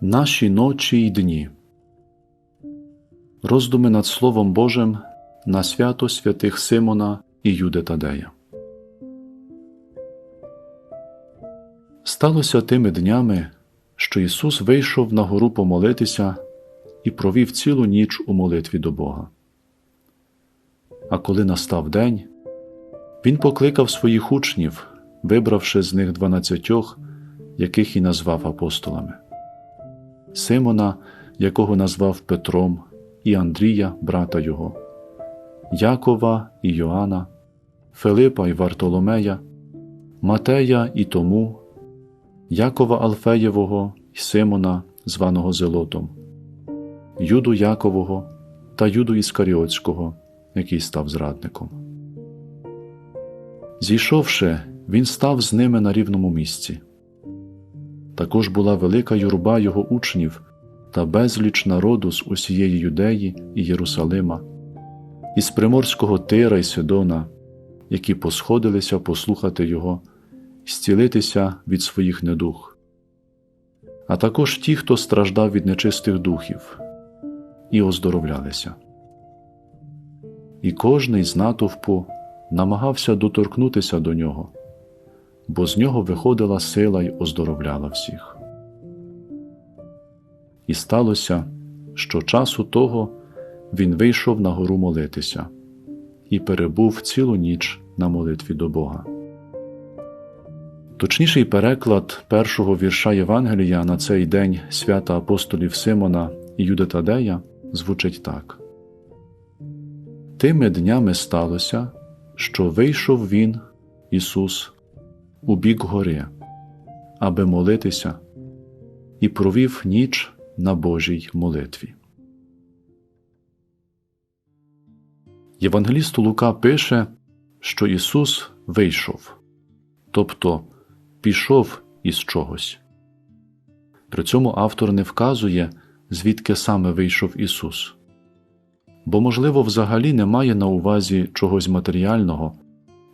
Наші ночі й дні. Роздуми над Словом Божим на свято святих Симона і Юди Тадея. Сталося тими днями, що Ісус вийшов на гору помолитися і провів цілу ніч у молитві до Бога. А коли настав день, Він покликав своїх учнів, вибравши з них дванадцятьох, яких і назвав апостолами. Симона, якого назвав Петром, і Андрія, брата його, Якова і Йоанна, Филипа і Вартоломея, Матея і Тому, Якова Алфеєвого і Симона, званого Зелотом, Юду Якового та Юду Іскаріотського, який став зрадником. Зійшовши, він став з ними на рівному місці. Також була велика юрба його учнів та безліч народу з усієї Юдеї і Єрусалима, із приморського Тира й Сидона, які посходилися послухати його зцілитися від своїх недух, а також ті, хто страждав від нечистих духів, і оздоровлялися. І кожний з натовпу намагався доторкнутися до нього бо з нього виходила сила й оздоровляла всіх. І сталося, що часу того він вийшов на гору молитися і перебув цілу ніч на молитві до Бога. Точніший переклад першого вірша Євангелія на цей день свята апостолів Симона і Юди Тадея звучить так: Тими днями сталося, що вийшов він, Ісус, у бік гори, аби молитися, і провів ніч на Божій молитві. Євангеліст Лука пише, що Ісус вийшов, тобто пішов із чогось. При цьому автор не вказує, звідки саме вийшов Ісус, бо, можливо, взагалі немає на увазі чогось матеріального,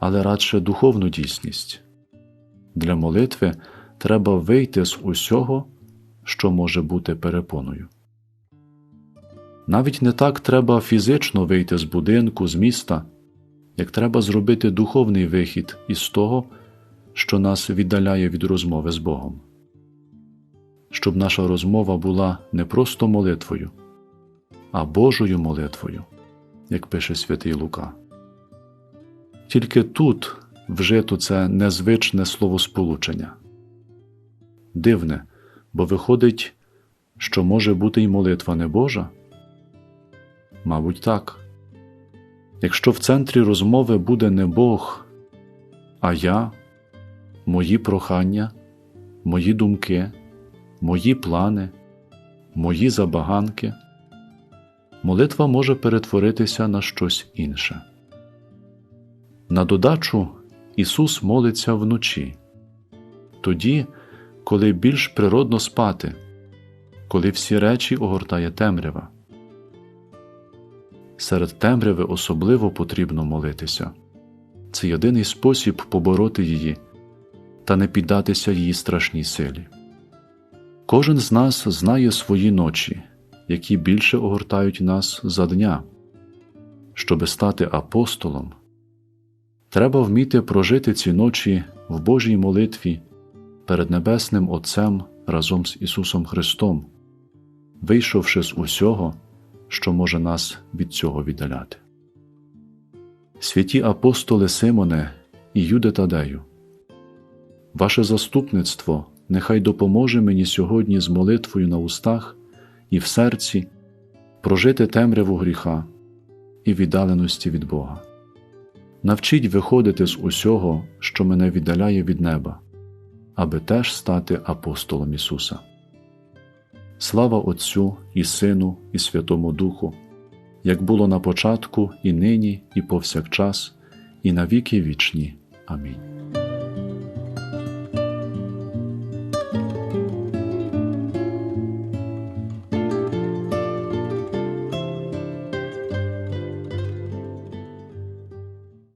але радше духовну дійсність. Для молитви треба вийти з усього, що може бути перепоною. Навіть не так треба фізично вийти з будинку, з міста, як треба зробити духовний вихід із того, що нас віддаляє від розмови з Богом, щоб наша розмова була не просто молитвою, а Божою молитвою, як пише святий Лука. Тільки тут вжито це незвичне словосполучення. Дивне, бо виходить, що може бути й молитва не Божа? Мабуть, так. Якщо в центрі розмови буде не Бог, а я, мої прохання, мої думки, мої плани, мої забаганки, молитва може перетворитися на щось інше. На додачу Ісус молиться вночі, тоді, коли більш природно спати, коли всі речі огортає темрява. Серед темряви особливо потрібно молитися це єдиний спосіб побороти її та не піддатися її страшній силі. Кожен з нас знає свої ночі, які більше огортають нас за дня, щоби стати апостолом. Треба вміти прожити ці ночі в Божій молитві перед Небесним Отцем разом з Ісусом Христом, вийшовши з усього, що може нас від цього віддаляти. Святі апостоли Симоне і Юде Тадею, ваше заступництво нехай допоможе мені сьогодні з молитвою на устах і в серці прожити темряву гріха і віддаленості від Бога навчіть виходити з усього, що мене віддаляє від неба, аби теж стати апостолом Ісуса. Слава Отцю і Сину, і Святому Духу, як було на початку, і нині, і повсякчас, і навіки вічні. Амінь.